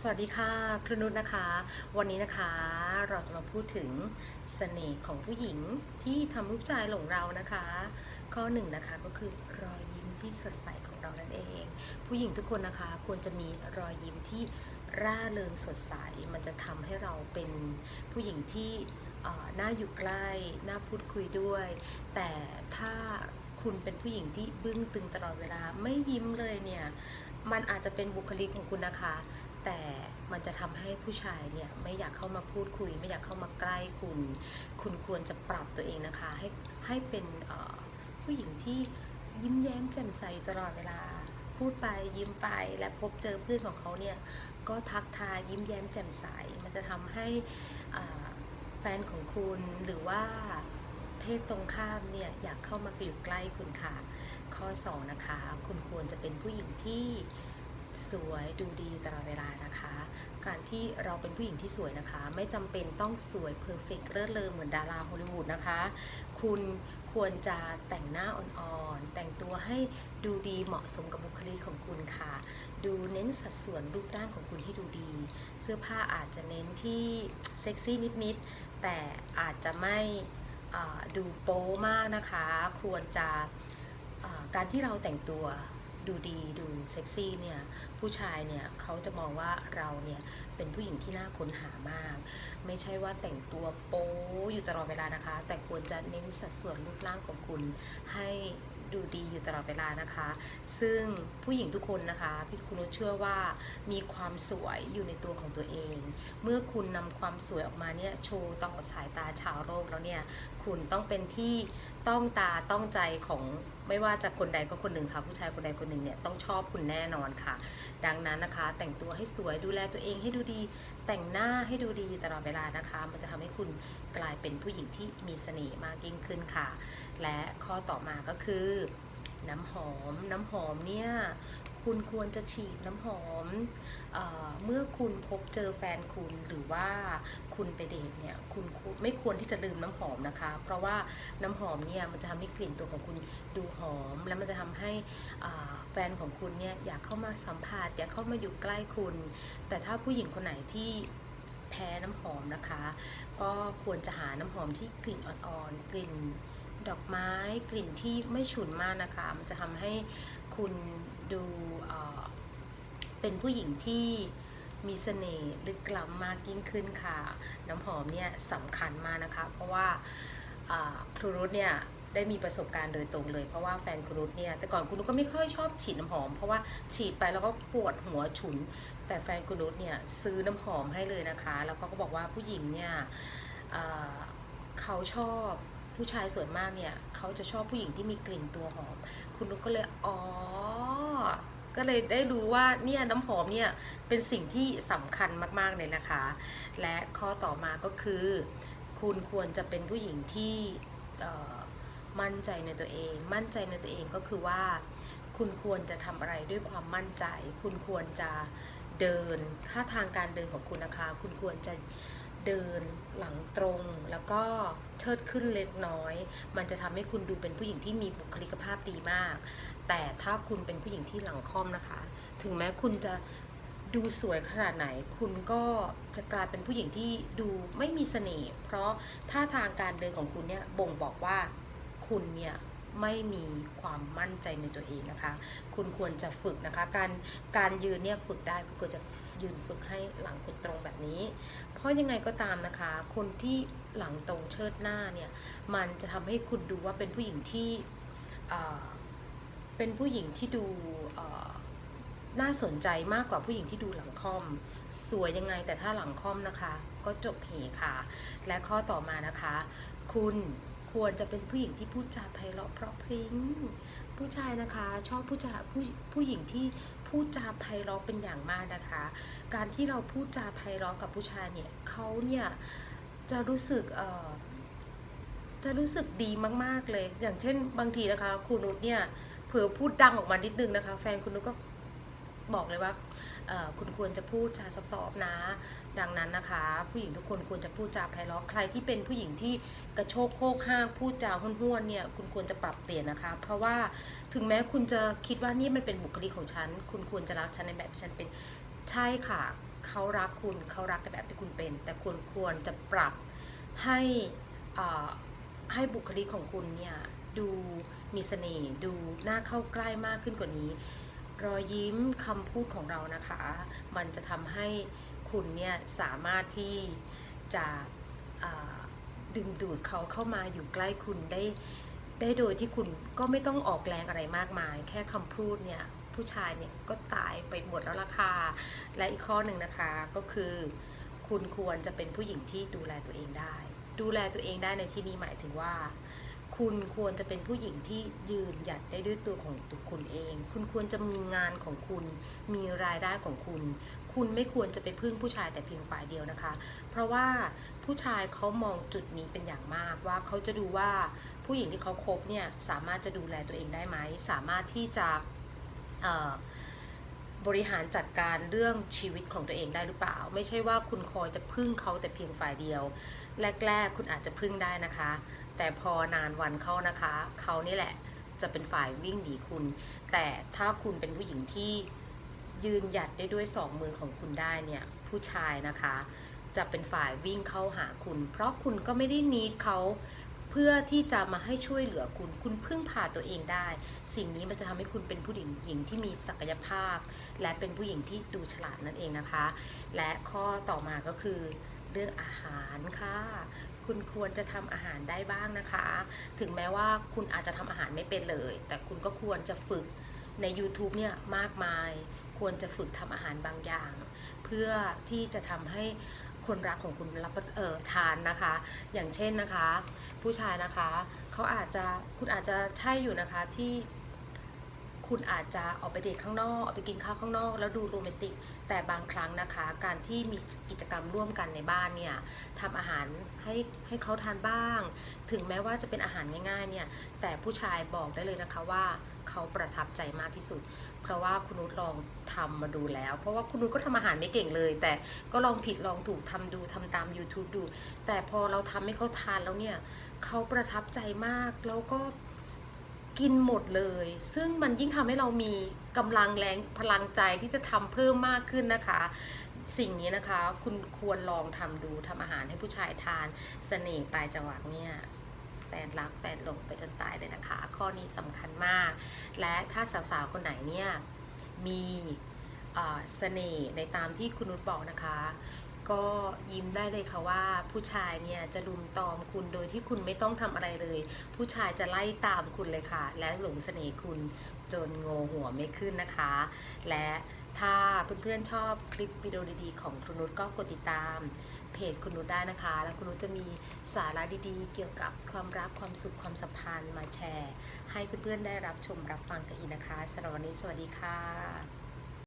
สวัสดีค่ะ ครูนุชนะคะ วันนี้นะคะเราจะมาพูดถึงเสน่ห์ของผู้หญิงที่ทำให้ผู้ชายหลงเรานะคะ ข้อหนึ่งนะคะก็คือรอยยิ้มที่สดใสของเรานั่นเอง ผู้หญิงทุกคนนะคะควรจะมีรอยยิ้มที่ร่าเริงสดใส มันจะทำให้เราเป็นผู้หญิงที่น่าอยู่ใกล้น่าพูดคุยด้วย แต่ถ้าคุณเป็นผู้หญิงที่บึ้งตึงตลอดเวลาไม่ยิ้มเลยเนี่ยมันอาจจะเป็นบุคลิกของคุณนะคะ แต่มันจะทำให้ผู้ชายเนี่ยไม่อยากเข้ามาพูดคุย ไม่อยากเข้ามาใกล้คุณ คุณควรจะปรับตัวเองนะคะ ให้ให้เป็นผู้หญิงที่ยิ้มแย้มแจ่มใสตลอดเวลา พูดไปยิ้มไปและพบเจอเพื่อนของเขาเนี่ยก็ทักทายยิ้มแย้มแจ่มใส มันจะทำให้แฟนของคุณหรือว่าเพศตรงข้ามเนี่ยอยากเข้ามาอยู่ใกล้คุณค่ะ ข้อ 2 นะคะ คุณควรจะเป็นผู้หญิงที่ สวยดูดีตลอดเวลานะคะ การที่เราเป็นผู้หญิงที่สวยนะคะ ไม่จำเป็นต้องสวยเพอร์เฟกต์เลิศเลอเหมือนดาราฮอลลีวูดนะคะ คุณควรจะแต่งหน้าอ่อนๆ แต่งตัวให้ดูดีเหมาะสมกับบุคลิกของคุณค่ะ ดูเน้นสัดส่วนรูปร่างของคุณให้ดูดี เสื้อผ้าอาจจะเน้นที่เซ็กซี่นิดๆ แต่อาจจะไม่ดูโป๊มากนะคะ ควรจะการที่เราแต่งตัว ดูดีดูเซ็กซี่เนี่ยผู้ชายเนี่ยเขาจะมองว่าเราเนี่ยเป็นผู้หญิงที่น่าค้นหามาก ไม่ใช่ว่าแต่งตัวโป๊อยู่ตลอดเวลานะคะ แต่ควรจะเน้นสัดส่วนรูปร่างของคุณให้ ดูดีอยู่ตลอดเวลานะคะ ซึ่งผู้หญิงทุกคนนะคะพี่คุณนุชเชื่อว่ามีความสวยอยู่ในตัวของตัวเอง เมื่อคุณนำความสวยออกมาเนี่ยโชว์ต่อสายตาชาวโลกแล้วเนี่ยคุณต้องเป็นที่ต้องตาต้องใจของไม่ว่าจะคนใดก็คนหนึ่งค่ะ ผู้ชายคนใดคนหนึ่งเนี่ยต้องชอบคุณแน่นอนค่ะ ดังนั้นนะคะ แต่งตัวให้สวยดูแลตัวเองให้ดูดี แต่งหน้าให้ดูดีตลอดเวลานะคะ มันจะทำให้คุณกลายเป็นผู้หญิงที่มีเสน่ห์มากยิ่งขึ้นค่ะ และข้อต่อมาก็คือ น้ำหอม น้ำหอมเนี่ย คุณควรจะฉีดน้ำหอมเออเมื่อคุณพบเจอแฟนคุณหรือว่าคุณไปเดทเนี่ยคุณไม่ควรที่จะลืมน้ำหอมนะคะ เพราะว่าน้ำหอมเนี่ยมันจะทำให้กลิ่นตัวของคุณดูหอม และมันจะทำให้แฟนของคุณเนี่ยอยากเข้ามาสัมผัสอยากเข้ามาอยู่ใกล้คุณ แต่ถ้าผู้หญิงคนไหนที่แพ้น้ำหอมนะคะ ก็ควรจะหาน้ำหอมที่กลิ่นอ่อนๆกลิ่นดอกไม้กลิ่นที่ไม่ฉุนมากนะคะ มันจะทำให้ คุณดูเป็นผู้หญิงที่มีเสน่ห์ลึกล้ำมากยิ่งขึ้นค่ะ น้ำหอมเนี่ยสำคัญมากนะคะ เพราะว่าครูรุตเนี่ยได้มีประสบการณ์โดยตรงเลย เพราะว่าแฟนครูรุตเนี่ยแต่ก่อนครูรุตก็ไม่ค่อยชอบฉีดน้ำหอม เพราะว่าฉีดไปแล้วก็ปวดหัวฉุน แต่แฟนคุณนุชเนี่ยซื้อน้ำหอมให้เลยนะคะ แล้วก็ก็บอกว่าผู้หญิงเนี่ยเขาชอบ ผู้ชายส่วนมากเนี่ย เขาจะชอบผู้หญิงที่มีกลิ่นตัวหอม คุณนุชก็เลย อ๋อ ก็เลยได้รู้ว่าเนี่ยน้ำหอมเนี่ย เป็นสิ่งที่สำคัญมากๆเลยนะคะ และข้อต่อมาก็คือ คุณควรจะเป็นผู้หญิงที่มั่นใจในตัวเอง มั่นใจในตัวเองก็คือว่า คุณควรจะทำอะไรด้วยความมั่นใจ คุณควรจะเดินท่าทางการเดินของคุณนะคะ คุณควรจะ เดินหลังตรงแล้วก็เชิดขึ้นเล็กน้อย มันจะทำให้คุณดูเป็นผู้หญิงที่มีบุคลิกภาพดีมาก แต่ถ้าคุณเป็นผู้หญิงที่หลังค่อมนะคะ ถึงแม้คุณจะดูสวยขนาดไหน คุณก็จะกลายเป็นผู้หญิงที่ดูไม่มีเสน่ห์เพราะท่าทางการเดินของคุณเนี่ยบ่งบอกว่าคุณเนี่ย ไม่มีความมั่นใจในตัวเองนะคะ คุณควรจะฝึกนะคะ การการยืนเนี่ยฝึกได้คุณควรจะยืนฝึกให้หลังคุณตรงแบบนี้ เพราะยังไงก็ตามนะคะ คนที่หลังตรงเชิดหน้าเนี่ย มันจะทำให้คุณดูว่าเป็นผู้หญิงที่เป็นผู้หญิงที่ดูน่าสนใจมากกว่าผู้หญิงที่ดูหลังคอม สวยยังไงแต่ถ้าหลังคอมนะคะ ก็จบเหค่ะ และข้อต่อมานะคะ คุณ ควรจะเป็นผู้หญิงที่พูดจาไพเราะเพราะพริ้ง ผู้ชายนะคะชอบผู้จาผู้ผู้หญิงที่พูดจาไพเราะเป็นอย่างมากนะคะ การที่เราพูดจาไพเราะกับผู้ชายเนี่ยเขาเนี่ยจะรู้สึกเอ่อจะรู้สึกดีมาก ๆ เลย อย่างเช่น บางทีนะคะคุณนุชเนี่ยเผลอพูดดังออกมานิดนึงนะคะ แฟนคุณนุชก็ บอกเลยว่าคุณควรจะพูดจาซอฟๆนะ ดังนั้นนะคะ ผู้หญิงทุกคนควรจะพูดจาไพเราะใครที่เป็นผู้หญิงที่กระโชกโคกห้างพูดจาห้วนๆเนี่ยคุณควรจะปรับเปลี่ยนนะคะ เพราะว่าถึงแม้คุณจะคิดว่านี่มันเป็นบุคลิกของฉัน คุณควรจะรักฉันในแบบที่ฉันเป็นใช่ค่ะเขารักคุณเขารักในแบบที่คุณเป็น แต่คุณควรจะปรับให้อ่าให้บุคลิกของคุณเนี่ยดูมีเสน่ห์ดูน่าเข้าใกล้มากขึ้นกว่านี้ รอยยิ้มคำพูดของเรานะคะ มันจะทำให้คุณเนี่ยสามารถที่จะดึงดูดเขาเข้ามาอยู่ใกล้คุณได้ได้โดยที่คุณก็ไม่ต้องออกแรงอะไรมากมาย แค่คำพูดเนี่ยผู้ชายเนี่ยก็ตายไปหมดแล้วราคา และอีกข้อหนึ่งนะคะก็คือ คุณควรจะเป็นผู้หญิงที่ดูแลตัวเองได้ ดูแลตัวเองได้ในที่นี้หมายถึงว่า คุณควรจะเป็นผู้หญิงที่ยืนหยัดได้ด้วยตัวของตัวคุณเอง คุณควรจะมีงานของคุณ มีรายได้ของคุณ คุณไม่ควรจะไปพึ่งผู้ชายแต่เพียงฝ่ายเดียวนะคะ เพราะว่าผู้ชายเขามองจุดนี้เป็นอย่างมากว่าเขาจะดูว่าผู้หญิงที่เขาคบเนี่ยสามารถจะดูแลตัวเองได้ไหม สามารถที่จะบริหารจัดการเรื่องชีวิตของตัวเองได้หรือเปล่า ไม่ใช่ว่าคุณคอยจะพึ่งเขาแต่เพียงฝ่ายเดียว แรก ๆ คุณอาจจะพึ่งได้นะคะ แต่พอนานวันเข้านะคะเขานี่แหละจะเป็นฝ่ายวิ่งหนีคุณ แต่ถ้าคุณเป็นผู้หญิงที่ยืนหยัดได้ด้วยสองมือของคุณได้เนี่ยผู้ชายนะคะจะเป็นฝ่ายวิ่งเข้าหาคุณ เพราะคุณก็ไม่ได้นีดเขาเพื่อที่จะมาให้ช่วยเหลือคุณ คุณพึ่งพาตัวเองได้ สิ่งนี้มันจะทำให้คุณเป็นผู้หญิงหญิงที่มีศักยภาพ และเป็นผู้หญิงที่ดูฉลาดนั่นเองนะคะ และข้อต่อมาก็คือ เรื่องอาหารค่ะ คุณควรจะทำอาหารได้บ้างนะคะ ถึงแม้ว่าคุณอาจจะทำอาหารไม่เป็นเลย แต่คุณก็ควรจะฝึกใน YouTube เนี่ยมากมาย ควรจะฝึกทำอาหารบางอย่าง เพื่อที่จะทำให้คนรักของคุณรับประเออทานนะคะ อย่างเช่นนะคะ ผู้ชายนะคะเขาอาจจะคุณอาจจะใช่อยู่นะคะที่ คุณอาจจะออกไปเดทข้างนอกออกไปกินข้าวข้างนอก แล้วดูโรแมนติก แต่บางครั้งนะคะ การที่มีกิจกรรมร่วมกันในบ้านเนี่ยทำอาหารให้ให้เขาทานบ้าง ถึงแม้ว่าจะเป็นอาหารง่ายๆเนี่ยแต่ผู้ชายบอกได้เลยนะคะว่าเขาประทับใจมากที่สุด เพราะว่าคุณนุชลองทำมาดูแล้ว เพราะว่าคุณนุชก็ทำอาหารไม่เก่งเลย แต่ก็ลองผิดลองถูกทำดูทำตาม YouTube ดู แต่พอเราทำให้เขาทานแล้วเนี่ยเขาประทับใจมากแล้วก็ กินหมดเลย ซึ่งมันยิ่งทำให้เรามีกำลังแรงพลังใจที่จะทำเพิ่มมากขึ้นนะคะ สิ่งนี้นะคะคุณควรลองทำดูทำอาหารให้ผู้ชายทานเสน่ห์ปลายจังหวะเนี่ยแฟนรักแฟนหลงไปจนตายเลยนะคะ ข้อนี้สำคัญมาก และถ้าสาวๆคนไหนเนี่ยมีเอ่อเสน่ห์ในตามที่คุณนุชบอกนะคะ ก็ยิ้มได้เลยค่ะว่าผู้ชายเนี่ยจะลุมตอมคุณโดยที่คุณไม่ต้องทำอะไรเลย ผู้ชายจะไล่ตามคุณเลยค่ะ และหลงเสน่ห์คุณจนโงหัวไม่ขึ้นนะคะ และถ้าเพื่อนๆชอบคลิปวิดีโอดีๆ ของคุณนุชก็กดติดตามเพจคุณนุชได้นะคะ แล้วคุณนุชจะมีสาระดีๆ เกี่ยวกับความรักความสุขความสัมพันธ์มาแชร์ ให้เพื่อนๆได้รับชมรับฟังกันอีกนะคะสำหรับวันนี้สวัสดีค่ะ